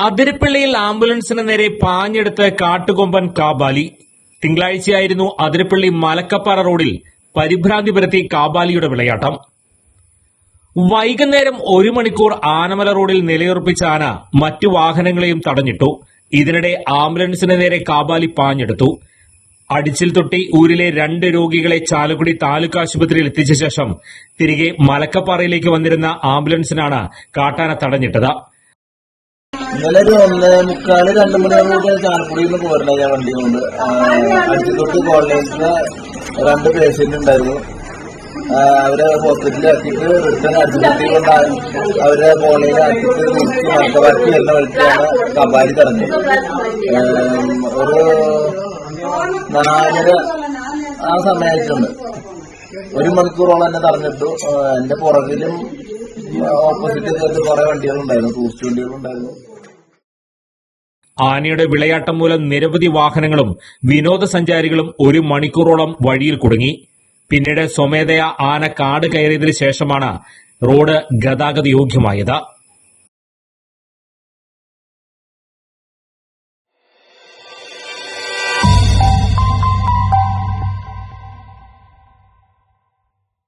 അതിരപ്പള്ളിയിൽ ആംബുലൻസിന് നേരെ പാഞ്ഞെടുത്ത് കാട്ടുകൊമ്പൻ കാബാലി. തിങ്കളാഴ്ചയായിരുന്നു അതിരപ്പള്ളി മലക്കപ്പാറ റോഡിൽ പരിഭ്രാന്തി പരത്തി കാബാലിയുടെ വിളയാട്ടം. വൈകുന്നേരം ഒരു മണിക്കൂർ ആനമല റോഡിൽ നിലയുറപ്പിച്ച ആന മറ്റു വാഹനങ്ങളെയും തടഞ്ഞിട്ടു. ഇതിനിടെ ആംബുലൻസിന് നേരെ കാബാലി പാഞ്ഞെടുത്തു. അടിച്ചിൽ തൊട്ടി ഊരിലെ രണ്ട് രോഗികളെ ചാലക്കുടി താലൂക്ക് ആശുപത്രിയിൽ എത്തിച്ച ശേഷം തിരികെ മലക്കപ്പാറയിലേക്ക് വന്നിരുന്ന ആംബുലൻസിനാണ് കാട്ടാന തടഞ്ഞിട്ടത്. ഇന്നലെ ഒരു ഒന്നേ മുക്കാൽ രണ്ട് മണിയാകുമ്പോൾ ചാലക്കുടിയിൽ നിന്ന് പോരണ ഞാൻ വണ്ടി കൊണ്ട് തൊട്ട് കോളേജിലെ രണ്ട് പേഷ്യന്റ് ഉണ്ടായിരുന്നു. അവരെ ഹോസ്പിറ്റലിൽ ആക്കിയിട്ട് റിട്ടേൺ അഡ്മിറ്റ് ചെയ്തുകൊണ്ടാണ് അവരെ കോളേജിൽ ആക്കിയിട്ട് തിരിച്ച് എന്ന വഴിക്കാണ് കബാലി തടഞ്ഞത്. ഒരു നാലര ആ സമയത്തുണ്ട് ഒരു മണിക്കൂറോളം എന്നെ തടഞ്ഞിട്ടു. എന്റെ പുറകിലും ഓപ്പോസിറ്റ് കുറെ വണ്ടികളുണ്ടായിരുന്നു ടൂറിസ്റ്റ് വണ്ടികളുണ്ടായിരുന്നു. ആനയുടെ വിളയാട്ടം മൂലം നിരവധി വാഹനങ്ങളും വിനോദസഞ്ചാരികളും ഒരു മണിക്കൂറോളം വഴിയിൽ കുടുങ്ങി. പിന്നീട് സ്വമേധയാ ആന കാട് കയറിയതിനു ശേഷമാണ് റോഡ് ഗതാഗത യോഗ്യമായത്